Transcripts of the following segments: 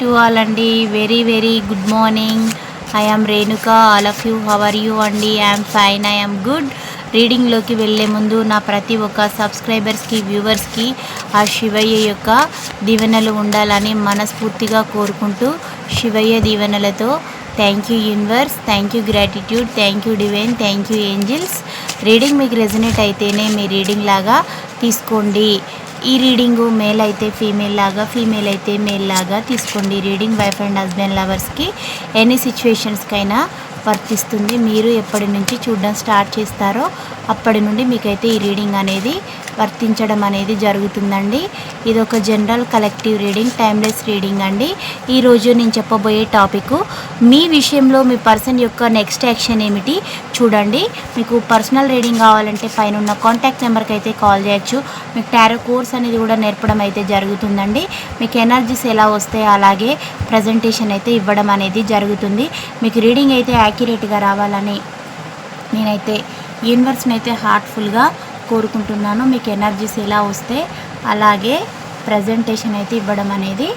To all అండి. Very very good morning I am Renuka all of you how are you అండి I'm fine I'm good రీడింగ్లోకి వెళ్ళే ముందు నా ప్రతి ఒక్క సబ్స్క్రైబర్స్కి వ్యూవర్స్కి ఆ శివయ్య యొక్క దీవెనలు ఉండాలని మనస్ఫూర్తిగా కోరుకుంటూ శివయ్య దీవెనలతో thank you universe thank you gratitude thank you divine thank you angels reading మీకు రెజనేట్ అయితేనే మీ రీడింగ్ లాగా తీసుకోండి. ఈ రీడింగ్ మేల్ అయితే ఫీమేల్ లాగా ఫీమేల్ అయితే మేల్ లాగా తీసుకోండి. రీడింగ్ వైఫ్ అండ్ హస్బెండ్ లవర్స్కి ఎనీ సిచ్యువేషన్స్కైనా వర్తిస్తుంది మీరు ఎప్పటి నుంచి చూడడం స్టార్ట్ చేస్తారో అప్పటి నుండి మీకైతే ఈ రీడింగ్ అనేది వర్తించడం అనేది జరుగుతుందండి. ఇది ఒక general collective reading timeless reading అండి. ఈరోజు నేను చెప్పబోయే టాపిక్ మీ విషయంలో మీ పర్సన్ యొక్క నెక్స్ట్ యాక్షన్ ఏమిటి చూడండి. మీకు పర్సనల్ రీడింగ్ కావాలంటే పైన ఉన్న కాంటాక్ట్ నెంబర్కి అయితే కాల్ చేయొచ్చు. మీకు టారో కోర్స్ అనేది కూడా నేర్పడం అయితే జరుగుతుందండి. మీకు ఎనర్జీస్ ఎలా వస్తాయో అలాగే ప్రజెంటేషన్ అయితే ఇవ్వడం అనేది జరుగుతుంది. మీకు రీడింగ్ అయితే యాక్యురేట్గా రావాలని నేనైతే యూనివర్స్ని అయితే హార్ట్ఫుల్గా కోరుకుంటున్నాను. మీకు ఎనర్జీస్ ఎలా వస్తే అలాగే ప్రజెంటేషన్ అయితే ఇవ్వడం అనేది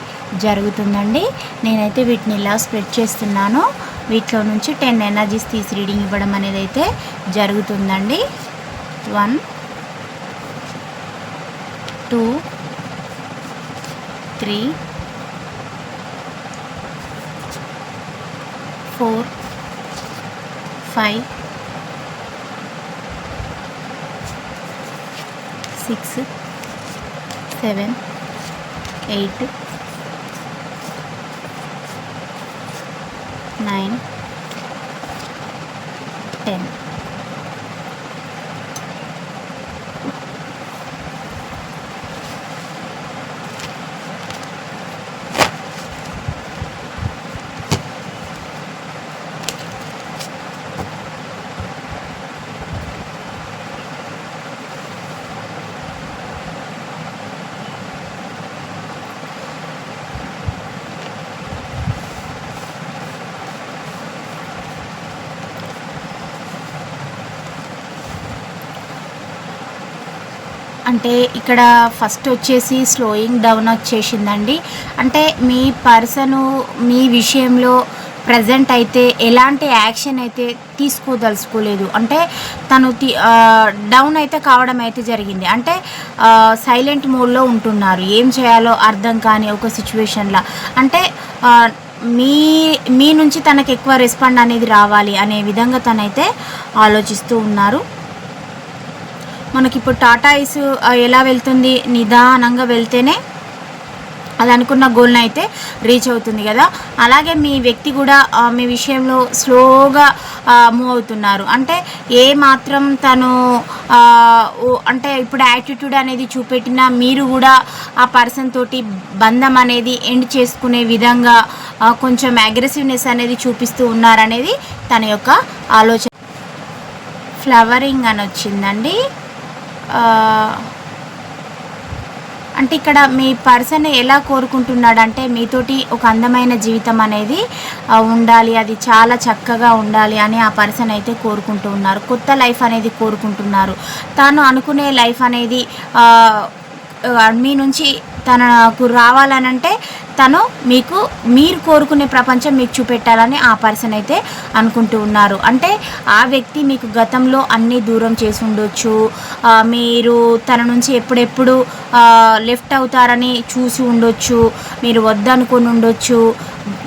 జరుగుతుందండి. నేనైతే వీటిని ఇలా స్ప్రెడ్ చేస్తున్నాను. వీటిలో నుంచి టెన్ ఎనర్జీస్ తీసి రీడింగ్ ఇవ్వడం అనేది అయితే జరుగుతుందండి. One two three four five six seven eight nine ten అంటే ఇక్కడ ఫస్ట్ వచ్చేసి స్లోయింగ్ డౌన్ వచ్చేసిందండి. అంటే మీ పర్సను మీ విషయంలో ప్రజెంట్ అయితే ఎలాంటి యాక్షన్ అయితే తీసుకోదలుచుకోలేదు. అంటే తను డౌన్ అయితే కావడం అయితే జరిగింది. అంటే సైలెంట్ మోడ్లో ఉంటున్నారు. ఏం చేయాలో అర్థం కాని ఒక సిచ్యువేషన్లో అంటే మీ మీ నుంచి తనకు ఎక్కువ రెస్పాండ్ అనేది రావాలి అనే విధంగా తనైతే ఆలోచిస్తూ ఉన్నారు. మనకి ఇప్పుడు టాటా ఐస్ ఎలా వెళ్తుంది? నిదానంగా వెళ్తేనే అది అనుకున్న గోల్ని అయితే రీచ్ అవుతుంది కదా. అలాగే మీ వ్యక్తి కూడా మీ విషయంలో స్లోగా మూవ్ అవుతున్నారు. అంటే ఏ మాత్రం తను అంటే ఇప్పుడు యాటిట్యూడ్ అనేది చూపెట్టినా మీరు కూడా ఆ పర్సన్ తోటి బంధం అనేది ఎండ్ చేసుకునే విధంగా కొంచెం అగ్రెసివ్నెస్ అనేది చూపిస్తూ ఉన్నారనేది తన యొక్క ఆలోచన. ఫ్లవరింగ్ అని వచ్చిందండి. అంటే ఇక్కడ మీ పర్సన్ ఎలా కోరుకుంటున్నాడు అంటే మీతోటి ఒక అందమైన జీవితం అనేది ఉండాలి అది చాలా చక్కగా ఉండాలి అని ఆ పర్సన్ అయితే కోరుకుంటూ ఉన్నారు. కొత్త లైఫ్ అనేది కోరుకుంటున్నారు. తాను అనుకునే లైఫ్ అనేది మీ నుంచి తనకు రావాలనంటే తను మీకు మీరు కోరుకునే ప్రపంచం మీకు చూపెట్టాలని ఆ పర్సన్ అయితే అనుకుంటూ ఉన్నారు. అంటే ఆ వ్యక్తి మీకు గతంలో అన్నీ దూరం చేసి ఉండొచ్చు. మీరు తన నుంచి ఎప్పుడెప్పుడు లెఫ్ట్ అవుతారని చూసి ఉండొచ్చు. మీరు వద్దనుకొని ఉండొచ్చు.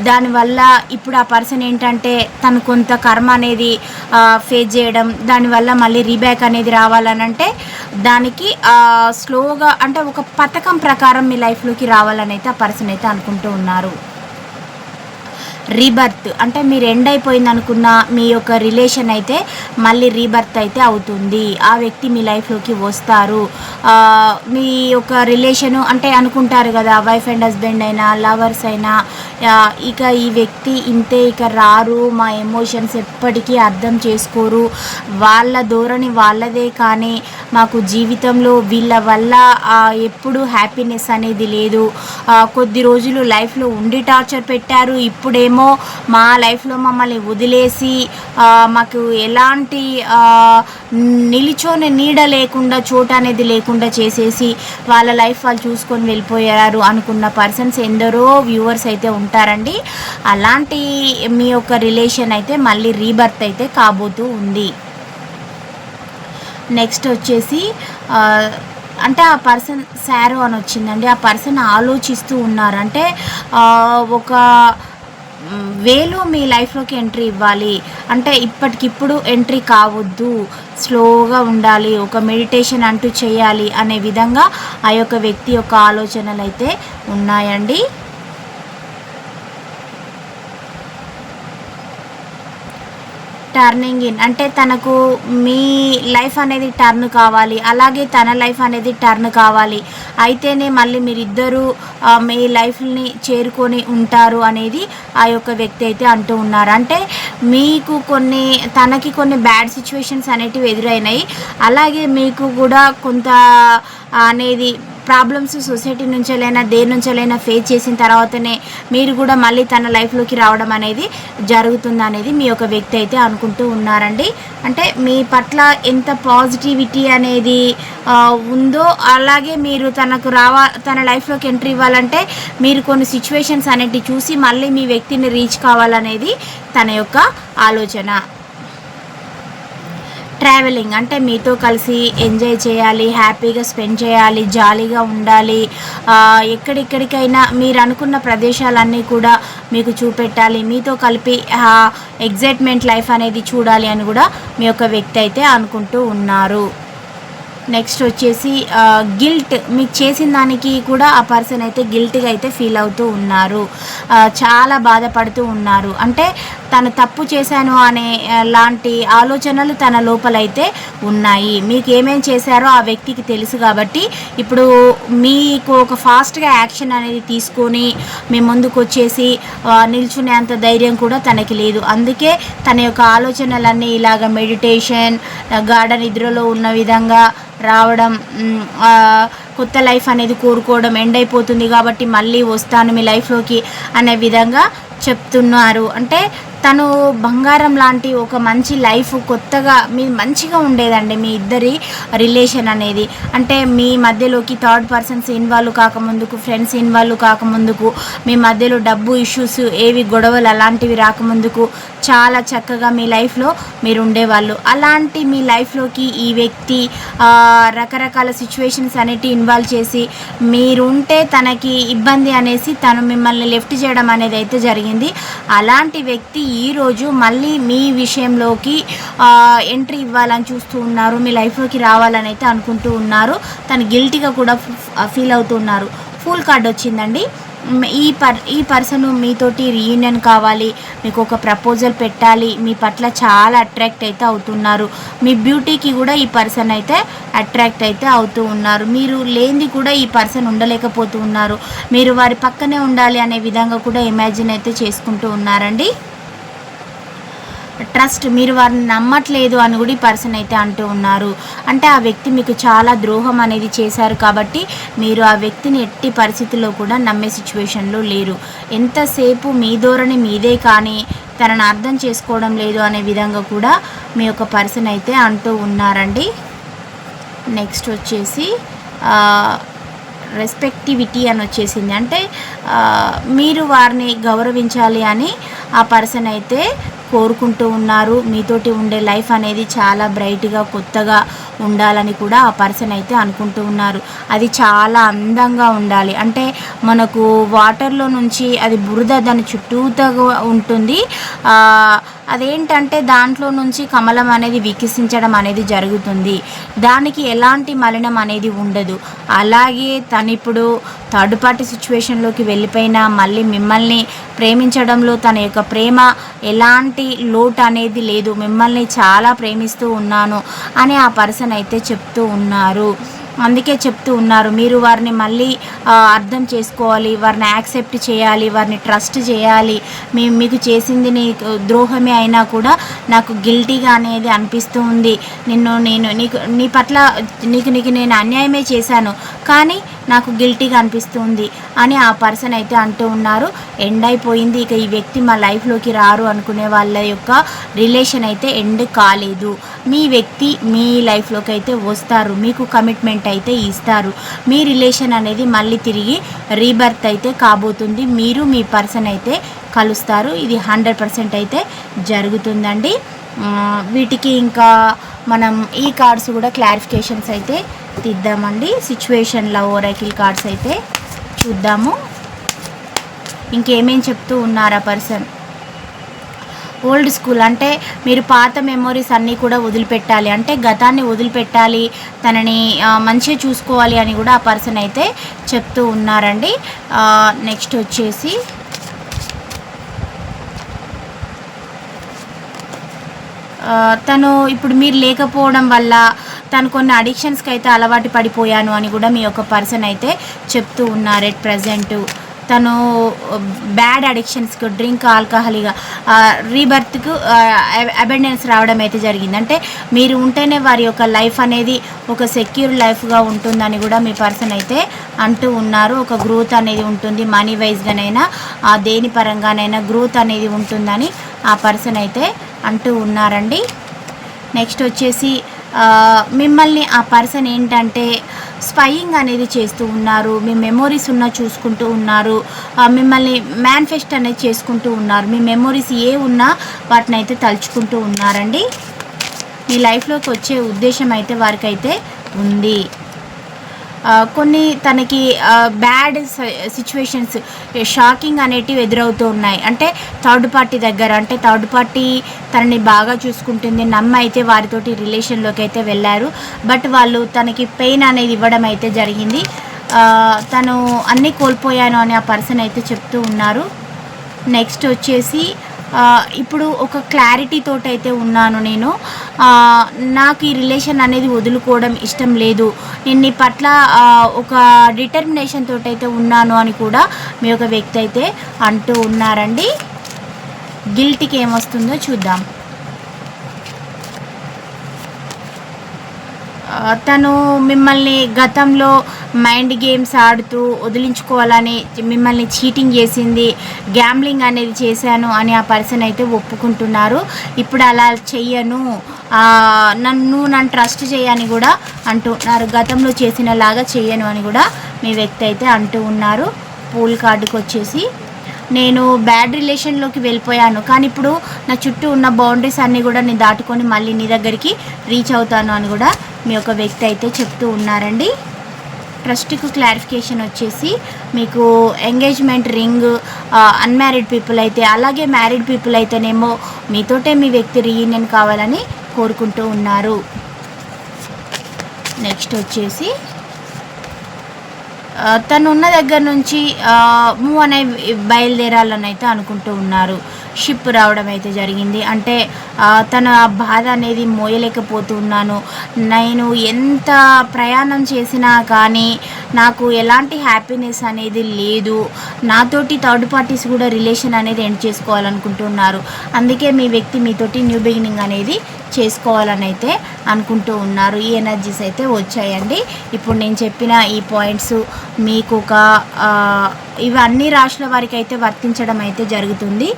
దానివల్ల ఇప్పుడు ఆ పర్సన్ ఏంటంటే తను కొంత కర్మ అనేది ఫేస్ చేయడం దానివల్ల మళ్ళీ రీబ్యాక్ అనేది రావాలనంటే దానికి స్లోగా అంటే ఒక పథకం ప్రకారం మీ లైఫ్లోకి రావాలని అయితే ఆ పర్సన్ అయితే అనుకుంటూ ఉన్నారు. రీబర్త్ అంటే మీరు ఎండ్ అయిపోయింది అనుకున్న మీ యొక్క రిలేషన్ అయితే మళ్ళీ రీబర్త్ అయితే అవుతుంది. ఆ వ్యక్తి మీ లైఫ్లోకి వస్తారు. మీ యొక్క రిలేషను అంటే అనుకుంటారు కదా వైఫ్ అండ్ హస్బెండ్ అయినా లవర్స్ అయినా ఇక ఈ వ్యక్తి ఇంతే ఇక రారు. మా ఎమోషన్స్ ఎప్పటికీ అర్థం చేసుకోరు. వాళ్ళ ధోరణి వాళ్ళదే కానీ మాకు జీవితంలో వీళ్ళ వల్ల ఎప్పుడు హ్యాపీనెస్ అనేది లేదు. కొద్ది రోజులు లైఫ్లో ఉండి టార్చర్ పెట్టారు. ఇప్పుడేమో మా లైఫ్లో మమ్మల్ని వదిలేసి మాకు ఎలాంటి నిలిచోని నీడ లేకుండా చోటు అనేది లేకుండా చేసేసి వాళ్ళ లైఫ్ వాళ్ళు చూసుకొని వెళ్ళిపోయారు అనుకున్న పర్సన్స్ ఎందరో వ్యూవర్స్ అయితే ఉంటారండి. అలాంటి మీ యొక్క రిలేషన్ అయితే మళ్ళీ రీబర్త్ అయితే కాబోతూ ఉంది. నెక్స్ట్ వచ్చేసి అంటే ఆ పర్సన్ శారో అని వచ్చిందండి. ఆ పర్సన్ ఆలోచిస్తూ ఉన్నారు అంటే ఒక వేలో మీ లైఫ్లోకి ఎంట్రీ ఇవ్వాలి. అంటే ఇప్పటికిప్పుడు ఎంట్రీ కావద్దు. స్లోగా ఉండాలి. ఒక మెడిటేషన్ అంటూ చేయాలి అనే విధంగా ఆ యొక్క వ్యక్తి యొక్క ఆలోచనలు అయితే ఉన్నాయండి. టర్నింగ్ ఇన్ అంటే తనకు మీ లైఫ్ అనేది టర్న్ కావాలి. అలాగే తన లైఫ్ అనేది టర్న్ కావాలి. అయితేనే మళ్ళీ మీరిద్దరూ మీ లైఫ్ని చేరుకొని ఉంటారు అనేది ఆ యొక్క వ్యక్తి అయితే అంటూ ఉన్నారు. అంటే మీకు కొన్ని తనకి కొన్ని బ్యాడ్ సిచ్యువేషన్స్ అనేటివి ఎదురైనాయి. అలాగే మీకు కూడా కొంత అనేది ప్రాబ్లమ్స్ సొసైటీ నుంచెలైనా దేని నుంచెలైనా ఫేస్ చేసిన తర్వాతనే మీరు కూడా మళ్ళీ తన లైఫ్లోకి రావడం అనేది జరుగుతుంది అనేది మీ యొక్క వ్యక్తి అయితే అనుకుంటూ ఉన్నారండి. అంటే మీ పట్ల ఎంత పాజిటివిటీ అనేది ఉందో అలాగే మీరు తనకు రావా తన లైఫ్లోకి ఎంట్రీ ఇవ్వాలంటే మీరు కొన్ని సిచ్యువేషన్స్ అనేటివి చూసి మళ్ళీ మీ వ్యక్తిని రీచ్ కావాలనేది తన యొక్క ఆలోచన. ట్రావెలింగ్ అంటే మీతో కలిసి ఎంజాయ్ చేయాలి హ్యాపీగా స్పెండ్ చేయాలి జాలీగా ఉండాలి. ఎక్కడెక్కడికైనా మీరు అనుకున్న ప్రదేశాలన్నీ కూడా మీకు చూపెట్టాలి. మీతో కలిపి ఎగ్జైట్మెంట్ లైఫ్ అనేది చూడాలి అని కూడా మీ యొక్క వ్యక్తి అయితే అనుకుంటూ ఉన్నారు. నెక్స్ట్ వచ్చేసి గిల్ట్ మీకు చేసిన దానికి కూడా ఆ పర్సన్ అయితే గిల్ట్గా అయితే ఫీల్ అవుతూ ఉన్నారు. చాలా బాధపడుతూ ఉన్నారు. అంటే తను తప్పు చేశాను అనే లాంటి ఆలోచనలు తన లోపలైతే ఉన్నాయి. మీకు ఏమేం చేశారో ఆ వ్యక్తికి తెలుసు కాబట్టి ఇప్పుడు మీకు ఒక ఫాస్ట్గా యాక్షన్ అనేది తీసుకొని మీ ముందుకు వచ్చేసి నిల్చునేంత ధైర్యం కూడా తనకి లేదు. అందుకే తన యొక్క ఆలోచనలన్నీ ఇలాగ మెడిటేషన్ గార్డెన్ నిద్రలో ఉన్న విధంగా రావడం కొత్త లైఫ్ అనేది కోరుకోవడం ఎండ్ అయిపోతుంది కాబట్టి మళ్ళీ వస్తాను మీ లైఫ్లోకి అనే విధంగా చెప్తున్నారు. అంటే తను బంగారం లాంటి ఒక మంచి లైఫ్ కొత్తగా మీ మంచిగా ఉండేదండి మీ ఇద్దరి రిలేషన్ అనేది. అంటే మీ మధ్యలోకి థర్డ్ పర్సన్స్ ఇన్వాల్వ్ కాకముందుకు ఫ్రెండ్స్ ఇన్వాల్వ్ కాకముందుకు మీ మధ్యలో డబ్బు ఇష్యూస్ ఏవి గొడవలు అలాంటివి రాకముందుకు చాలా చక్కగా మీ లైఫ్లో మీరు ఉండేవాళ్ళు. అలాంటి మీ లైఫ్లోకి ఈ వ్యక్తి రకరకాల సిచ్యువేషన్స్ అనేటివి ఇన్వాల్వ్ చేసి మీరుంటే తనకి ఇబ్బంది అనేసి తను మిమ్మల్ని లెఫ్ట్ చేయడం అనేది అయితే జరిగింది. అలాంటి వ్యక్తి ఈరోజు మళ్ళీ మీ విషయంలోకి ఎంట్రీ ఇవ్వాలని చూస్తూ ఉన్నారు మీ లైఫ్లోకి రావాలని అయితే అనుకుంటూ ఉన్నారు. తను గిల్టీగా కూడా ఫీల్ అవుతున్నారు ఫుల్ కార్డ్ వచ్చిందండి. ఈ పర్ ఈ పర్సన్ మీతోటి రీయూనియన్ కావాలి మీకు ఒక ప్రపోజల్ పెట్టాలి మీ పట్ల చాలా అట్రాక్ట్ అయితే అవుతున్నారు. మీ బ్యూటీకి కూడా ఈ పర్సన్ అయితే అట్రాక్ట్ అయితే అవుతూ ఉన్నారు. మీరు లేనిది కూడా ఈ పర్సన్ ఉండలేకపోతూ ఉన్నారు. మీరు వారి పక్కనే ఉండాలి అనే విధంగా కూడా ఇమాజిన్ అయితే చేసుకుంటూ ఉన్నారండి. ట్రస్ట్ మీరు వారిని నమ్మట్లేదు అని కూడా ఈ పర్సన్ అయితే అంటూ ఉన్నారు. అంటే ఆ వ్యక్తి మీకు చాలా ద్రోహం అనేది చేశారు కాబట్టి మీరు ఆ వ్యక్తిని ఎట్టి పరిస్థితుల్లో కూడా నమ్మే సిచ్యువేషన్లో లేరు. ఎంతసేపు మీ ధోరణి మీదే కానీ తనను అర్థం చేసుకోవడం లేదు అనే విధంగా కూడా మీ యొక్క పర్సన్ అయితే అంటూ ఉన్నారండి. నెక్స్ట్ వచ్చేసి రెస్పెక్టివిటీ అని వచ్చేసింది. అంటే మీరు వారిని గౌరవించాలి అని ఆ పర్సన్ అయితే కోరుకుంటూ ఉన్నారు. మీతోటి ఉండే లైఫ్ అనేది చాలా బ్రైట్గా కొత్తగా ఉండాలని కూడా ఆ పర్సన్ అయితే అనుకుంటూ ఉన్నారు. అది చాలా అందంగా ఉండాలి. అంటే మనకు వాటర్లో నుంచి అది బురద దాని చుట్టూతో ఉంటుంది. అదేంటంటే దాంట్లో నుంచి కమలం అనేది వికసించడం అనేది జరుగుతుంది. దానికి ఎలాంటి మలినం అనేది ఉండదు. అలాగే తను ఇప్పుడు థర్డ్ పార్టీ సిచ్యువేషన్లోకి వెళ్ళిపోయినా మళ్ళీ మిమ్మల్ని ప్రేమించడంలో తన యొక్క ప్రేమ ఎలాంటి లోటు అనేది లేదు. మిమ్మల్ని చాలా ప్రేమిస్తూ ఉన్నాను అని ఆ పర్సన్ అయితే చెప్తూ ఉన్నారు. అందుకే చెప్తూ ఉన్నారు. మీరు వారిని మళ్ళీ అర్థం చేసుకోవాలి వారిని యాక్సెప్ట్ చేయాలి వారిని ట్రస్ట్ చేయాలి. మీ మీకు చేసింది నీకు ద్రోహమే అయినా కూడా నాకు గిల్టీగా అనేది అనిపిస్తూ ఉంది. నిన్ను నేను నీకు నీ పట్ల నీకు నీకు నేను అన్యాయమే చేశాను. కానీ నాకు గిల్టీగా అనిపిస్తుంది అని ఆ పర్సన్ అయితే అంటూ ఉన్నారు. ఎండ్ అయిపోయింది. ఇక ఈ వ్యక్తి మా లైఫ్లోకి రారు అనుకునే వాళ్ళ యొక్క రిలేషన్ అయితే ఎండ్ కాలేదు. మీ వ్యక్తి మీ లైఫ్లోకి అయితే వస్తారు. మీకు కమిట్మెంట్ అయితే ఇస్తారు. మీ రిలేషన్ అనేది మళ్ళీ తిరిగి రీబర్త్ అయితే కాబోతుంది. మీరు మీ పర్సన్ అయితే కలుస్తారు. ఇది హండ్రెడ్ పర్సెంట్ అయితే జరుగుతుందండి. వీటికి ఇంకా మనం ఈ కార్డ్స్ కూడా క్లారిఫికేషన్స్ అయితే తీద్దామండి. సిచ్యువేషన్ లవ్ కార్డ్స్ అయితే చూద్దాము. ఇంకేమేం చెప్తూ ఉన్నారు ఆ పర్సన్ ఓల్డ్ స్కూల్ అంటే మీరు పాత మెమొరీస్ అన్నీ కూడా వదిలిపెట్టాలి. అంటే గతాన్ని వదిలిపెట్టాలి తనని మంచిగా చూసుకోవాలి అని కూడా ఆ పర్సన్ అయితే చెప్తూ ఉన్నారండి. నెక్స్ట్ వచ్చేసి తను ఇప్పుడు మీరు లేకపోవడం వల్ల తను కొన్ని అడిక్షన్స్కి అయితే అలవాటు పడిపోయాను అని కూడా మీ యొక్క పర్సన్ అయితే చెప్తూ ఉన్నారు ఎట్ ప్రజెంట్ తను బ్యాడ్ అడిక్షన్స్కి డ్రింక్ ఆల్కహాలిగా రీబర్త్కు అబెండెన్స్ రావడం అయితే జరిగింది. అంటే మీరు ఉంటేనే వారి యొక్క లైఫ్ అనేది ఒక సెక్యూర్ లైఫ్గా ఉంటుందని కూడా మీ పర్సన్ అయితే అంటూ ఉన్నారు. ఒక గ్రోత్ అనేది ఉంటుంది మనీ వైజ్గానైనా దేని పరంగానైనా గ్రోత్ అనేది ఉంటుందని ఆ పర్సన్ అయితే అంటూ ఉన్నారండి. నెక్స్ట్ వచ్చేసి మిమ్మల్ని ఆ పర్సన్ ఏంటంటే స్పయింగ్ అనేది చేస్తూ ఉన్నారు మీ మెమోరీస్ ఉన్న చూసుకుంటూ ఉన్నారు మిమ్మల్ని మేనిఫెస్ట్ అనేది చేసుకుంటూ ఉన్నారు మీ మెమోరీస్ ఏ ఉన్నా వాటిని అయితే తలుచుకుంటూ ఉన్నారండి. మీ లైఫ్లోకి వచ్చే ఉద్దేశం అయితే వారికైతే ఉంది. కొన్ని తనకి బ్యాడ్ సిచ్యువేషన్స్ షాకింగ్ అనేటివి ఎదురవుతూ ఉన్నాయి. అంటే థర్డ్ పార్టీ దగ్గర అంటే థర్డ్ పార్టీ తనని బాగా చూసుకుంటుంది నమ్మ అయితే వారితోటి రిలేషన్లోకి అయితే వెళ్ళారు. బట్ వాళ్ళు తనకి పెయిన్ అనేది ఇవ్వడం అయితే జరిగింది. తను అన్నీ కోల్పోయాను అని ఆ పర్సన్ అయితే చెప్తూ ఉన్నారు. నెక్స్ట్ వచ్చేసి ఇప్పుడు ఒక క్లారిటీ తోటైతే అయితే ఉన్నాను నేను. నాకు ఈ రిలేషన్ అనేది వదులుకోవడం ఇష్టం లేదు. నేను నీ పట్ల ఒక డిటర్మినేషన్ తోటైతే అయితే ఉన్నాను అని కూడా మీ ఒక వ్యక్తి అయితే అంటూ ఉన్నారండి. గిల్టీకి ఏమొస్తుందో చూద్దాం. తను మిమ్మల్ని గతంలో మైండ్ గేమ్స్ ఆడుతూ వదిలించుకోవాలని మిమ్మల్ని చీటింగ్ చేసింది గ్యాంబ్లింగ్ అనేది చేశాను అని ఆ పర్సన్ అయితే ఒప్పుకుంటున్నారు. ఇప్పుడు అలా చెయ్యను. నన్ను నన్ను ట్రస్ట్ చేయని కూడా అంటున్నారు గతంలో చేసిన లాగా చేయను అని కూడా మీ వ్యక్తి అయితే అంటూ ఉన్నారు. పూల్ కార్డుకి వచ్చేసి నేను బ్యాడ్ రిలేషన్లోకి వెళ్ళిపోయాను. కానీ ఇప్పుడు నా చుట్టూ ఉన్న బౌండరీస్ అన్నీ కూడా నేను దాటుకొని మళ్ళీ నీ దగ్గరికి రీచ్ అవుతాను అని కూడా మీ యొక్క వ్యక్తి అయితే చెప్తూ ఉన్నారండి. ట్రస్ట్కు క్లారిఫికేషన్ వచ్చేసి మీకు ఎంగేజ్మెంట్ రింగ్ అన్మ్యారీడ్ పీపుల్ అయితే అలాగే మ్యారీడ్ పీపుల్ అయితేనేమో మీతోటే మీ వ్యక్తి రీయూనియన్ కావాలని కోరుకుంటూ ఉన్నారు. నెక్స్ట్ వచ్చేసి తను ఉన్న దగ్గర నుంచి మూవ్ అనే బయలుదేరాలని అయితే అనుకుంటూ ఉన్నారు. షిప్ రావడం అయితే జరిగింది. అంటే తన బాధ అనేది మోయలేకపోతున్నాను. నేను ఎంత ప్రయాణం చేసినా కానీ నాకు ఎలాంటి హ్యాపీనెస్ అనేది లేదు. నాతోటి థర్డ్ పార్టీస్ కూడా రిలేషన్ అనేది ఎండ్ చేసుకోవాలనుకుంటున్నారు. అందుకే మీ వ్యక్తి మీతోటి న్యూ బిగినింగ్ అనేది చేసుకోవాలని అయితే అనుకుంటూ ఉన్నారు. ఈ ఎనర్జీస్ అయితే వచ్చాయండి. ఇప్పుడు నేను చెప్పిన ఈ పాయింట్స్ మీకు ఒక ఇవి అన్ని రాశుల వారికి అయితే వర్తించడం అయితే జరుగుతుంది.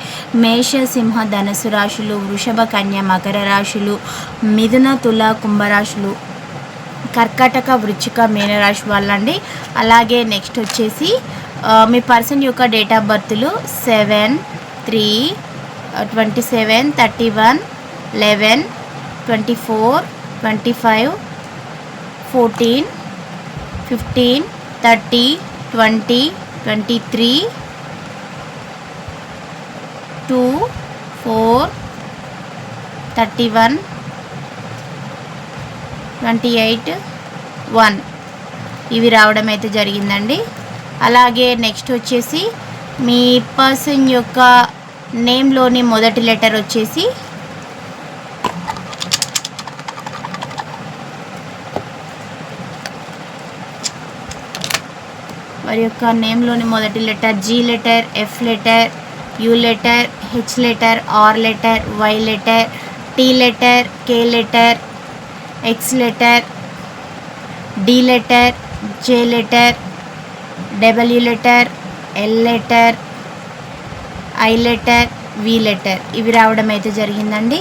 మేష సింహ ధనుసు రాశులు వృషభ కన్య మకర రాశులు మిథున తుల కుంభరాశులు కర్కాటక వృచ్చిక మీనరాశి వాళ్ళండి. అలాగే నెక్స్ట్ వచ్చేసి మీ పర్సన్ యొక్క date of బర్త్లు seven three twenty seven thirty one eleven twenty four twenty five fourteen fifteen thirty twenty twenty three two four thirty one twenty eight one. ఇవి రావడం అయితే జరిగిందండి. అలాగే నెక్స్ట్ వచ్చేసి మీ పర్సన్ యొక్క నేమ్లోని మొదటి లెటర్ వచ్చేసి వారి యొక్క నేమ్లోని మొదటి letter G letter F letter U letter H letter R letter Y letter T letter K letter X letter D letter J letter W letter L letter I letter V letter ఇవి రావడం అయితే జరిగిందండి.